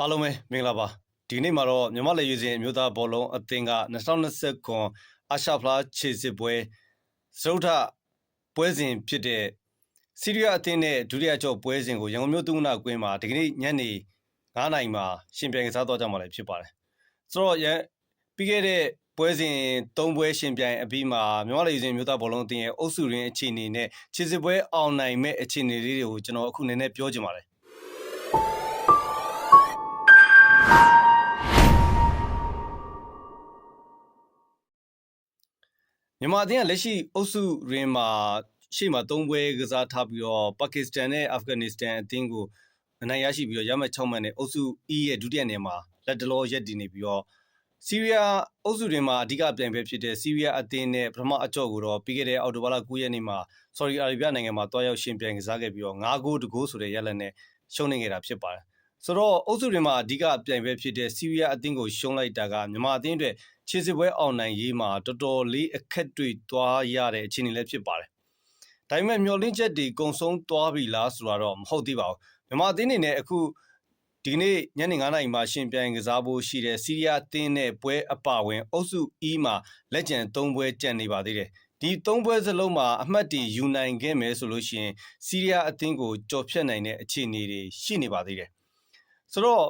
အားလုံးပဲမင်္ဂလာပါဒီနေ့မှာတော့မြမလက်ရွေးစင်အမျိုးသားဘောလုံးအသင်းက2020ခွန်အာရှဖလားခြေစစ်ပွဲစရုဒ္ဓပွဲစဉ်ဖြစ်တဲ့စီးရီးယားအသင်းနဲ့ဒုတိယကျော့ပွဲစဉ်ကိုရန်ကုန်မြို့သုဝနာကွင်းမှာဒီကနေ့ညနေ9နာရီမှာရှင်ပြိုင်ကစားတော့ကြမှာလည်းဖြစ်ပါတယ်ဆိုတော့ရန်ပြီးခဲ့တဲ့ပွဲစဉ်၃ပွဲရှင်ပြိုင်အပြီးမှာမြမလက်ရွေးစင်အမျိုးသားဘောလုံးအသင်းရဲ့အုပ်စုရင်းအခြေအနေနဲ့ခြေစစ်ပွဲအောင်နိုင်မဲ့အခြေအနေလေးတွေကိုကျွန်တော်အခုနည်းနည်းပြောချင်ပါတယ် မြန်မာအသင်းကလက်ရှိအုပ်စုရင်းမှာရှေ့မှာ၃ပွဲကစားထားပြီးတော့ပါကစ္စတန်နဲ့အာဖဂန်နစ္စတန်အသင်းကိုအနိုင်ရရှိပြီးတော့ရမှတ်6မှတ်နဲ့အုပ်စု E ရဲ့ဒုတိယနေရာမှာလက်တလောရက်တည်နေပြီးတော့စီးရီးယားအုပ်စုရင်းမှာအဓိကပြိုင်ပွဲဖြစ်တဲ့စီးရီးယားအသင်းနဲ့ပထမအကြော့ကိုတော့ပြီးခဲ့တဲ့အောက်တိုဘာလ9ရက်နေ့မှာ Saudi Arabia နိုင်ငံမှာတွားရောက်ရှင်ပြိုင်ကစားခဲ့ပြီးတော့9ဂိုးတဂိုးဆိုတဲ့ရလဒ်နဲ့ရှုံးနေခဲ့တာဖြစ်ပါတယ် ဆိုတော့အုပ်စုရင်းမှာအဓိကပြိုင်ပွဲဖြစ်တဲ့စီးရီးယားအသင်းကိုရှုံးလိုက်တာကမြန်မာအသင်းအတွက်ခြေစစ်ပွဲအောင်နိုင်ရေးမှာတော်တော်လေးအခက်တွေ့သွားရတဲ့အခြေအနေလည်းဖြစ်ပါတယ်။ဒါပေမဲ့မျောလင်းချက်တွေကုံဆုံးသွားပြီလားဆိုတာတော့မဟုတ်သေးပါဘူး။မြန်မာအသင်းအနေနဲ့အခုဒီနေ့ညနေ9:00နာရီမှာရှင်ပြိုင်ကစားဖို့ရှိတဲ့စီးရီးယားအသင်းနဲ့ပွဲအပဝင် အုပ်စု E မှာလက်ကျန်3ပွဲကျန်နေပါသေးတယ်။ဒီ3ပွဲစလုံးမှာအမှတ်တွေယူနိုင်ခဲ့မယ်ဆိုလို့ရှိရင်စီးရီးယားအသင်းကိုကြော်ဖြတ်နိုင်တဲ့အခြေအနေတွေရှိနေပါသေးတယ်။ ဆိုတော့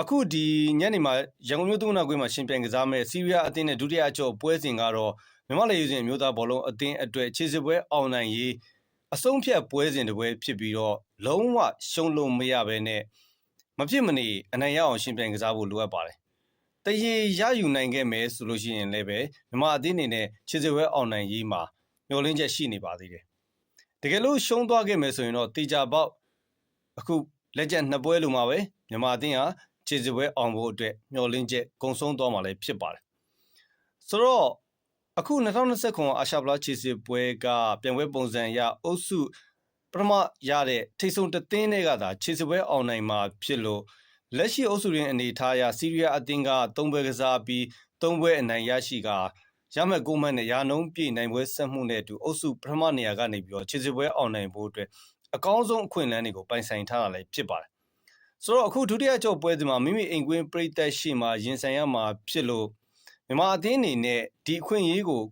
အခုဒီညနေမှာရန်ကုန်မြို့သုဝနာကွင်းမှာရှင်ပြိုင်ကစားမဲ့စီးရီးယားအသင်းနဲ့ဒုတိယအကျော့ပွဲစဉ်ကတော့မြန်မာလေယူစဉ်မျိုးသားဘောလုံးအသင်းအတွက်ခြေစစ်ပွဲအောင်နိုင်ရေးအဆုံးဖြတ်ပွဲစဉ်တစ်ပွဲဖြစ်ပြီးတော့လုံးဝရှုံးလို့မရဘဲနဲ့မဖြစ်မနေအနိုင်ရအောင်ရှင်ပြိုင်ကစားဖို့လိုအပ်ပါတယ်။တရေရယူနိုင်ခဲ့မယ်ဆိုလို့ရှိရင်လည်းပဲမြန်မာအသင်းအနေနဲ့ခြေစစ်ပွဲအောင်နိုင်ရေးမှာမျှော်လင့်ချက်ရှိနေပါသေးတယ်။တကယ်လို့ရှုံးသွားခဲ့မယ်ဆိုရင်တော့တေချာပေါက်အခု လက်ကျန်နှစ်ပွဲလုံးမှာပဲမြန်မာအသင်းဟာခြေစစ်ပွဲအောင်ဖို့အတွက်မျှော်လင့်ချက်ကုံဆုံးသွားမှာလည်းဖြစ်ပါတယ်ဆိုတော့အခု2029အာရှဗလာခြေစစ်ပွဲကပြန်ပွဲပုံစံအရအုပ်စုပထမရတဲ့ထိတ်ဆုံးတသင်းတွေကသာခြေစစ်ပွဲအောင်နိုင်မှာဖြစ်လို့လက်ရှိအုပ်စုရင်းအနေထားအရစီးရီးယားအသင်းက၃ပွဲကစားပြီး၃ပွဲအနိုင်ရရှိကရမဲ့ကိုမန့်နဲ့ရာနှုံးပြည်နိုင်ပွဲဆက်မှုနဲ့အတူအုပ်စုပထမနေရာကနေပြီးတော့ခြေစစ်ပွဲအောင်နိုင်ဖို့အတွက် အကောင်းဆုံးအခွင့်အလမ်းတွေကိုပိုင်ဆိုင်ထားတာလည်းဖြစ်ပါတယ်ဆိုတော့အခုဒုတိယကြော့ပွဲစဉ်မှာမိမိအိမ်ကွင်းပြိသက်ရှိမှရင်ဆိုင်ရမှာဖြစ်လို့မြန်မာအသင်းအနေနဲ့ဒီအခွင့်အရေးကို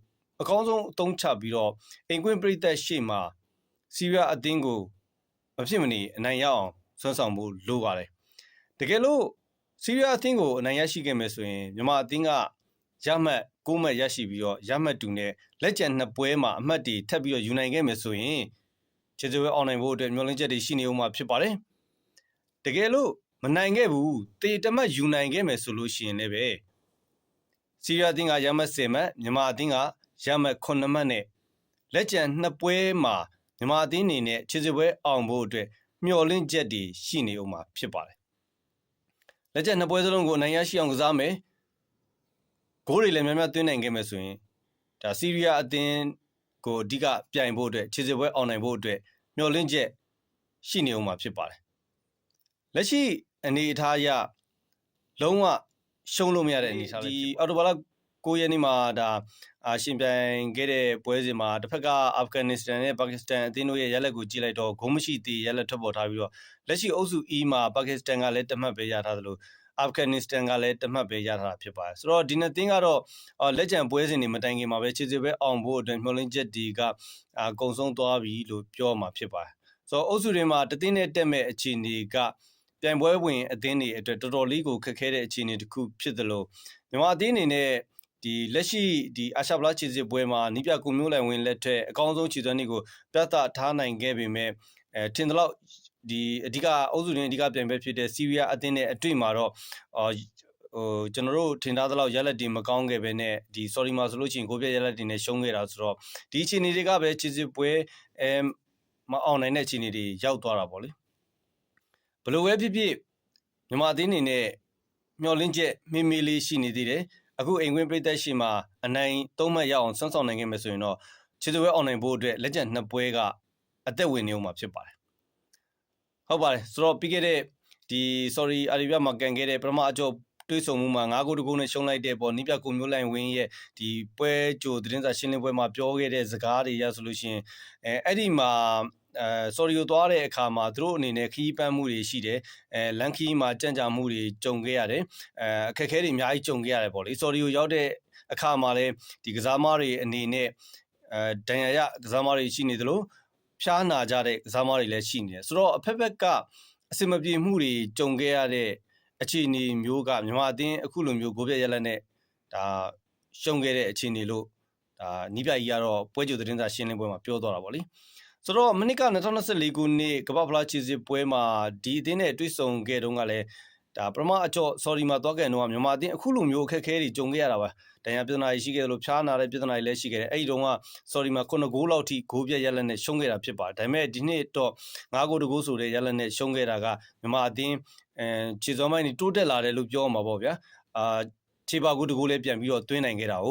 အကောင်းဆုံးအသုံးချပြီးတော့အိမ်ကွင်းပြိသက်ရှိမှစီးရီးယားအသင်းကိုမဖြစ်မနေအနိုင်ရအောင်ဆွမ်းဆောင်ဖို့လိုပါတယ်တကယ်လို့စီးရီးယားအသင်းကိုအနိုင်ရရှိခဲ့မယ်ဆိုရင်မြန်မာအသင်းကရမှတ်6မှတ်ရရှိပြီးတော့ရမှတ်တူနဲ့လက်ကျန်နှစ်ပွဲမှာအမှတ်တွေထပ်ပြီးတော့ယူနိုင်ခဲ့မယ်ဆိုရင် ခြေစွဲအောင်နိုင်ဖို့အတွက်မျှော်လင့်ချက်တွေရှိနေဦးမှာဖြစ်ပါတယ်တကယ်လို့မနိုင်ခဲ့ဘူးတေတမတ်ယူနိုင်ခဲ့မယ်ဆိုလို့ရှိရင်လည်းပဲစီးရီးယားအသင်းကရမှတ်10မှတ်မြန်မာအသင်းကရမှတ်9မှတ်နဲ့လက်ကျန်နှစ်ပွဲမှာမြန်မာအသင်းအနေနဲ့ခြေစစ်ပွဲအောင်ဖို့အတွက်မျှော်လင့်ချက်တွေရှိနေဦးမှာဖြစ်ပါတယ်လက်ကျန်နှစ်ပွဲစလုံးကိုအနိုင်ရရှိအောင်ကစားမယ်ဂိုးတွေလည်းများများသွင်းနိုင်ခဲ့မယ်ဆိုရင်ဒါစီးရီးယားအသင်းကိုအဓိကပြိုင်ဖို့အတွက်ခြေစစ်ပွဲအောင်နိုင်ဖို့အတွက် မျှော်လင့်ချက်ရှိနေဦးမှာဖြစ်ပါတယ်လက်ရှိအနေအထားအရလုံးဝရှုံးလို့မရတဲ့အနေအထားလေးဒီအော်တိုဘာလ9ရက်နေ့မှာဒါအာရှင်ပြိုင်ခဲ့တဲ့ပွဲစဉ်မှာတစ်ဖက်ကအာဖဂန်နစ္စတန်နဲ့ပါကစ္စတန်အသင်းတို့ရဲ့ရလက်ကိုကြည့်လိုက်တော့ဂိုးမရှိသေးရလက်ထွက်ပေါ်ထားပြီးတော့လက်ရှိအုပ်စု E မှာပါကစ္စတန်ကလည်းတမတ်ပဲရထားသလို အာဖဂန်နစ္စတန်ကလည်းတမတ်ပဲရထားတာဖြစ်ပါတယ်ဆိုတော့ဒီနှစ်သင်းကတော့အော်လက်ကျန်ပွဲစဉ်တွေမတိုင်ခင်မှာပဲခြေစစ်ပဲအောင်ဖို့အတွက်မျှော်လင့်ချက်တွေကအာကုံဆုံးသွားပြီလို့ပြောမှာဖြစ်ပါတယ်ဆိုတော့အုပ်စုတွေမှာတသင်းနဲ့တက်မဲ့အခြေအနေကပြိုင်ပွဲဝင်အသင်းတွေအတွက်တော်တော်လေးကိုခက်ခဲတဲ့အခြေအနေတစ်ခုဖြစ်သလိုမြန်မာအသင်းအနေနဲ့ဒီလက်ရှိဒီအာရှဗလာခြေစစ်ပွဲမှာနိပြကူမျိုးလိုင်ဝင်လက်ထက်အကောင်းဆုံးခြေစွမ်းတွေကိုပြသထားနိုင်ခဲ့ပေမဲ့အဲထင်တယ်လို့ ဒီအဓိကအုပ်စုရင်းအဓိကပြိုင်ပွဲဖြစ်တဲ့စီးရီးယားအသင်းနဲ့အတွေ့မှာတော့အော်ဟိုကျွန်တော်တို့ထင်ထားသလောက်ရလက်တွေမကောင်းခဲ့ပဲနဲ့ဒီ sorry မှာဆိုလို့ရှိရင်ကိုပြရလက်တွေနဲ့ရှုံးခဲ့တာဆိုတော့ဒီအခြေအနေတွေကပဲခြေစစ်ပွဲအဲမအောင်နိုင်တဲ့အခြေအနေတွေရောက်သွားတာပေါ့လေဘယ်လိုပဲဖြစ်ဖြစ်မြန်မာအသင်းအနေနဲ့မျှော်လင့်ချက်မေးမေးလေးရှိနေသေးတယ်အခုအိမ်ဝင်ပြည်သက်ရှိမှာအနိုင်သုံးမှတ်ရအောင်ဆွမ်းဆောင်နိုင်ခဲ့မယ်ဆိုရင်တော့ခြေစွဲအောင်နိုင်ဖို့အတွက်လက်ကျန်နှစ်ပွဲကအသက်ဝင်နေဦးမှာဖြစ်ပါတယ် ဟုတ်ပါတယ်ဆိုတော့ပြီးခဲ့တဲ့ဒီ sorry အာရီဗျမှာကန်ခဲ့တဲ့ပထမအကျော်တွေးဆုံမှုမှာ9ဂိုးတဂိုးနဲ့ရှုံးလိုက်တဲ့ပေါ်နိပြကိုမျိုးလိုင်ဝင်းရဲ့ဒီပွဲကြိုသတင်းစာရှင်းလင်းပွဲမှာပြောခဲ့တဲ့စကားတွေရဆိုလို့ရှိရင်အဲအဲ့ဒီမှာအဲဆော်ရီကိုသွားတဲ့အခါမှာသူတို့အနေနဲ့ခီးပန်းမှုတွေရှိတယ်အဲလန်ခီးမှာကြံ့ကြာမှုတွေကြုံခဲ့ရတယ်အဲအခက်အခဲတွေအများကြီးကြုံခဲ့ရတယ်ပေါ့လေဆော်ရီကိုရောက်တဲ့အခါမှာလည်းဒီကစားသမားတွေအနေနဲ့အဲဒဏ်ရာရကစားသမားတွေရှိနေသလို ဖျားနာကြတဲ့ကစားသမားတွေလည်းရှိနေတယ်ဆိုတော့အဖက်ဖက်ကအစင်မပြေမှုတွေကြုံခဲ့ရတဲ့အခြေအနေမျိုးကမြန်မာအသင်းအခုလိုမျိုးဂိုးပြက်ရက်လက်နဲ့ဒါရှုံခဲ့တဲ့အခြေအနေလို့ဒါနီးပြကြီးကတော့ပွဲကြိုသတင်းစာရှင်းလင်းပွဲမှာပြောသွားတာပေါ့လေဆိုတော့မနစ်က2024ခုနှစ်ကမ္ဘာဖလားချီစစ်ပွဲမှာဒီအသင်းနဲ့တွေ့ဆုံခဲ့တုန်းကလည်း ဒါပထမအကျော့ sorry မှာသွားခဲ့တော့မြန်မာအသင်းအခုလိုမျိုးအခက်အခဲတွေကြုံခဲ့ရတာပါတန်ရပြဿနာတွေရှိခဲ့တယ်လို့ဖျားနာတဲ့ပြဿနာတွေလည်းရှိခဲ့တယ်အဲ့ဒီတုန်းက sorry မှာ9ဂိုးလောက်ထိဂိုးပြက်ရက်လက်နဲ့ရှုံးခဲ့တာဖြစ်ပါတယ်ဒါပေမဲ့ဒီနှစ်တော့9ဂိုးတဂိုးဆိုတဲ့ရက်လက်နဲ့ရှုံးခဲ့တာကမြန်မာအသင်းအဲခြေစောမိုင်းတွေတိုးတက်လာတယ်လို့ပြောမှာပေါ့ဗျာအာခြေပါကူတကူလည်းပြန်ပြီးတော့တွင်းနိုင်ခဲ့တာ哦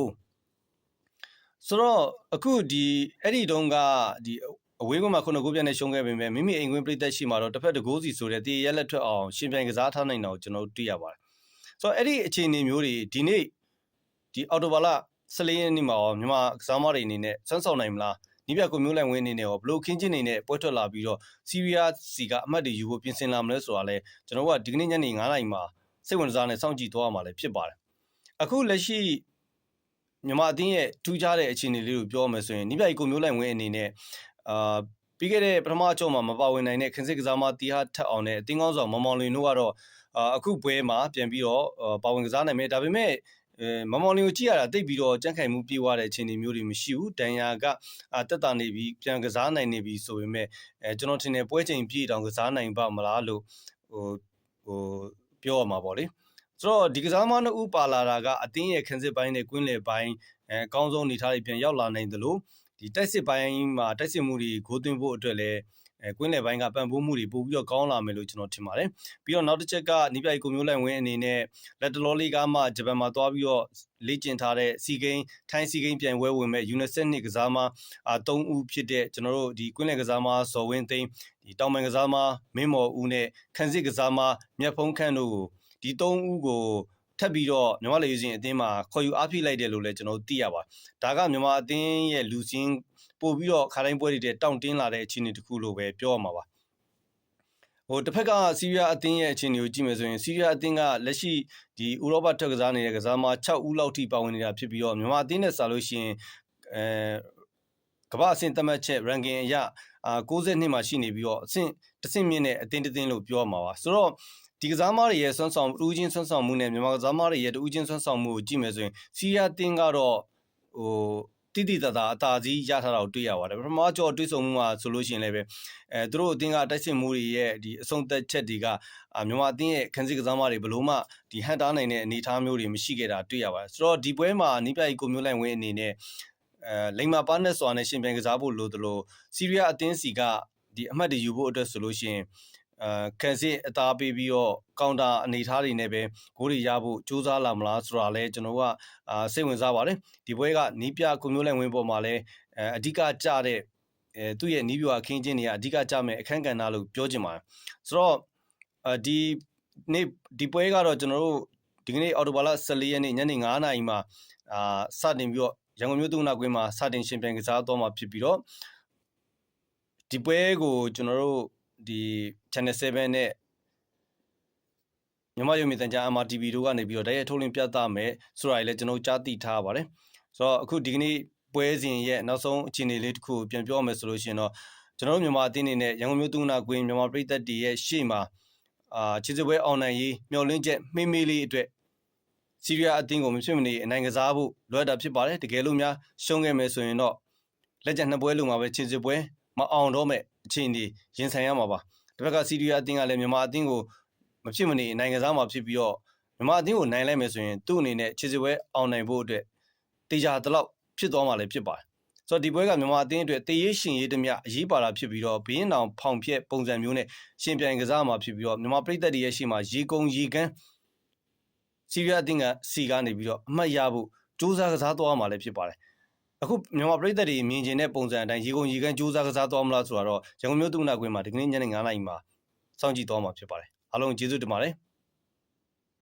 ဆိုတော့အခုဒီအဲ့ဒီတုန်းကဒီ အဝေးကွင်းမှာခုနစ်ဂိုးပြတ်နဲ့ရှုံးခဲ့ပေမဲ့မိမိအိမ်ကွင်းပြည်သက်ရှိမှာတော့တစ်ဖက်တစ်ဂိုးစီဆိုတဲ့တည်ရက်လက်ထွက်အောင်ရှင်ပြိုင်ကစားထားနိုင်တာကိုကျွန်တော်တို့သိရပါတယ်ဆိုတော့အဲ့ဒီအခြေအနေမျိုးတွေဒီနေ့ဒီအော်တိုဘာလ14ရက်နေ့မှာရောမြန်မာကစားမတွေအနေနဲ့စွမ်းဆောင်နိုင်မလားနီးပြကိုမျိုးလိုက်ဝင်းအနေနဲ့ရောဘလို့ခင်းချင်းနေနဲ့ပွဲထွက်လာပြီးတော့စီးရီးယားစီကအမှတ်တွေယူဖို့ပြင်ဆင်လာမလဲဆိုတာလဲကျွန်တော်တို့ကဒီကနေ့ညနေ9နာရီမှာစိတ်ဝင်စားနေစောင့်ကြည့်သွားရမှာလည်းဖြစ်ပါတယ်အခုလက်ရှိမြန်မာအသင်းရဲ့ထူးခြားတဲ့အခြေအနေလေးကိုပြောမယ်ဆိုရင်နီးပြကိုမျိုးလိုက်ဝင်းအနေနဲ့ အာပြီးခဲ့တဲ့ပထမအကျော့မှာမပါဝင်နိုင်တဲ့ခင်စစ်ကစားမတီဟာထက်အောင်နဲ့အတင်းကောင်းဆောင်မောင်မောင်လင်းတို့ကတော့အာအခုပွဲမှာပြန်ပြီးတော့ပါဝင်ကစားနိုင်မယ်ဒါပေမဲ့အဲမမောင်လင်းကိုကြည့်ရတာတိတ်ပြီးတော့ကြန့်ခိုင်မှုပြေးသွားတဲ့အခြေအနေမျိုးတွေမရှိဘူးတန်ရာကအာတက်တာနေပြီးပြန်ကစားနိုင်နေပြီဆိုပေမဲ့အဲကျွန်တော်ထင်တယ်ပွဲချိန်ပြည့်တောင်ကစားနိုင်ပါမလားလို့ဟိုဟိုပြောရမှာပေါ့လေဆိုတော့ဒီကစားမနှစ်ဦးပါလာတာကအတင်းရဲ့ခင်စစ်ပိုင်းနဲ့ကွင်းလယ်ပိုင်းအဲအကောင်းဆုံးအနေထားတွေပြန်ရောက်လာနိုင်သလို ဒီတိုက်စစ်ပိုင်းမှာတိုက်စစ်မှုတွေဂိုးသွင်းဖို့အတွက်လည်းအဲကွင်းလယ်ပိုင်းကပံ့ပိုးမှုတွေပို့ပြီးတော့ကောင်းလာမယ်လို့ကျွန်တော်ထင်ပါတယ်ပြီးတော့နောက်တစ်ချက်ကနိပြိုင်ကိုမျိုးလိုက်ဝင်းအနေနဲ့လက်တလောလေးကမှဂျပန်မှာသွားပြီးတော့လေ့ကျင့်ထားတဲ့စီဂိမ်းထိုင်းစီဂိမ်းပြိုင်ပွဲဝင်မဲ့ UNICEF နှစ်ကစားမအာ3ဦးဖြစ်တဲ့ကျွန်တော်တို့ဒီကွင်းလယ်ကစားမဇော်ဝင်းသိန်းဒီတောင်ပန်ကစားမမင်းမော်ဦးနဲ့ခန်းစစ်ကစားမမြတ်ဖုံးခန့်တို့ကိုဒီ3ဦးကို ထပ်ပြီးတော့မြန်မာလေရင်အသင်းမှာခေါ်ယူအားဖြည့်လိုက်တယ်လို့လည်းကျွန်တော်တို့သိရပါတယ်ဒါကမြန်မာအသင်းရဲ့လူစင်းပို့ပြီးတော့ခါတိုင်းပွဲတွေတဲ့တောင့်တင်းလာတဲ့အခြေအနေတစ်ခုလို့ပဲပြောရမှာပါဟိုတစ်ဖက်ကစီးရီးယားအသင်းရဲ့အခြေအနေကိုကြည့်မယ်ဆိုရင်စီးရီးယားအသင်းကလက်ရှိဒီဥရောပထွက်ကစားနေတဲ့ကစားမ6ဦးလောက်ထိပါဝင်နေတာဖြစ်ပြီးတော့မြန်မာအသင်းနဲ့စာလို့ရှိရင်အဲ ကမ္ဘာအဆင့်သတ်မှတ်ချက် ranking အရအာ62မှာရှိနေပြီးတော့အဆင့်တစ်ဆင့်မြင့်တဲ့အသင်းတစ်သင်းလို့ပြောရမှာပါဆိုတော့ဒီကစားမတွေရဲ့ဆွမ်းဆောင်တူးချင်းဆွမ်းဆောင်မှုနဲ့မြန်မာကစားမတွေရဲ့တူးချင်းဆွမ်းဆောင်မှုကိုကြည့်မယ်ဆိုရင်စီးရီးယားအသင်းကတော့ဟိုတိတိတသာအသာကြီးရထားတာကိုတွေ့ရပါတယ်ပထမကြောတွေ့ဆုံမှုမှာဆိုလို့ရှိရင်လည်းပဲအဲသူတို့အသင်းကတိုက်စစ်မှုတွေရဲ့ဒီအဆုံးသက်ချက်တွေကမြန်မာအသင်းရဲ့ခန်းစီကစားမတွေဘလို့မှဒီဟန်တားနိုင်တဲ့အနေအထားမျိုးတွေမရှိခဲ့တာတွေ့ရပါတယ်ဆိုတော့ဒီပွဲမှာနိပြိုင်ကိုမျိုးလိုက်ဝင်းအနေနဲ့ အဲလိမ္မာပါနက်စွာနဲ့ရှင်ပြိုင်ကစားဖို့လိုသလိုစီးရီးယားအသင်းစီကဒီအမှတ်တွေယူဖို့အတွက်ဆိုလို့ရှိရင်အာကန်စစ်အသားပေးပြီးတော့ကောင်တာအနေထားတွေနဲ့ပဲဂိုးတွေရဖို့ကြိုးစားလာမလားဆိုတာလဲကျွန်တော်ကအာစိတ်ဝင်စားပါတယ်ဒီပွဲကနီးပြကွန်မျိုးလိုင်းဝင်းပေါ်မှာလဲအဲအဓိကကြတဲ့အဲသူ့ရဲ့နီးပြအခင်းချင်းတွေကအဓိကကြမဲ့အခန်းကဏ္ဍလို့ပြောချင်ပါတယ်ဆိုတော့အာဒီနေ့ဒီပွဲကတော့ကျွန်တော်တို့ဒီကနေ့အော်တိုဘာလ14ရက်နေ့ညနေ9:00နာရီမှာအာစတင်ပြီးတော့ ရန်ကုန်မြို့သူနာကွင်းမှာစတင်ရှင်ပြိုင်ကစားတော့မှာဖြစ်ပြီးတော့ဒီပွဲကိုကျွန်တော်တို့ဒီ channel 7နဲ့မြန်မာရုံမြင့်တန်ကြား MRTV တို့ကနေပြီးတော့တိုက်ရိုက်ထုတ်လင်းပြသမယ်ဆိုတာတွေလည်းကျွန်တော်ကြားသိထားပါတယ်ဆိုတော့အခုဒီကနေ့ပွဲစဉ်ရဲ့နောက်ဆုံးအခြေအနေလေးတစ်ခုပြန်ပြောမယ်ဆိုလို့ရှိရင်တော့ကျွန်တော်တို့မြန်မာအသင်းအနေနဲ့ရန်ကုန်မြို့သူနာကွင်းမြန်မာပြည်သက်တီရဲ့ရှေ့မှာအာခြေစပွဲအောင်နိုင်ရေးမျှော်လင့်ချက်မိမေးလေးအတွက် စီးရီးယားအသင်းကိုမဖြစ်မနေအနိုင်ကစားဖို့လွယ်တာဖြစ်ပါတယ်တကယ်လို့များရှုံးခဲ့မယ်ဆိုရင်တော့လက်ကျန်နှစ်ပွဲလုံးမှာပဲခြေစပွဲမအောင်တော့မဲ့အခြေအနေရင်ဆိုင်ရမှာပါတစ်ဖက်ကစီးရီးယားအသင်းကလည်းမြန်မာအသင်းကိုမဖြစ်မနေနိုင်ငံသားမှာဖြစ်ပြီးတော့မြန်မာအသင်းကိုနိုင်လိုက်မယ်ဆိုရင်သူ့အနေနဲ့ခြေစပွဲအောင်နိုင်ဖို့အတွက်တေချာတလောက်ဖြစ်သွားမှာလည်းဖြစ်ပါတယ်ဆိုတော့ဒီပွဲကမြန်မာအသင်းအတွက်တေးရရှင်ရေးတမျှအရေးပါတာဖြစ်ပြီးတော့ဘင်းတောင်ဖောင်ဖြက်ပုံစံမျိုးနဲ့ရှင်ပြိုင်ကစားမှာဖြစ်ပြီးတော့မြန်မာပြည်သက်တွေရဲ့ရှေ့မှာရေကုံရေကန်း စီးရီးယားအသင်းကစီကနေပြီးတော့အမှတ်ရဖို့စူးစမ်းကစားသွားမှာလည်းဖြစ်ပါတယ်အခုမြန်မာပြည်သက်တွေမြင်ကျင်တဲ့ပုံစံအတိုင်းရေကုန်ရေကန်းစူးစမ်းကစားသွားမလားဆိုတော့ရန်ကုန်မြို့သူနာကွင်းမှာဒီကနေ့ညနေ9:00နာရီမှာစောင့်ကြည့်သွားမှာဖြစ်ပါတယ်အားလုံးကျေးဇူးတင်ပါတယ်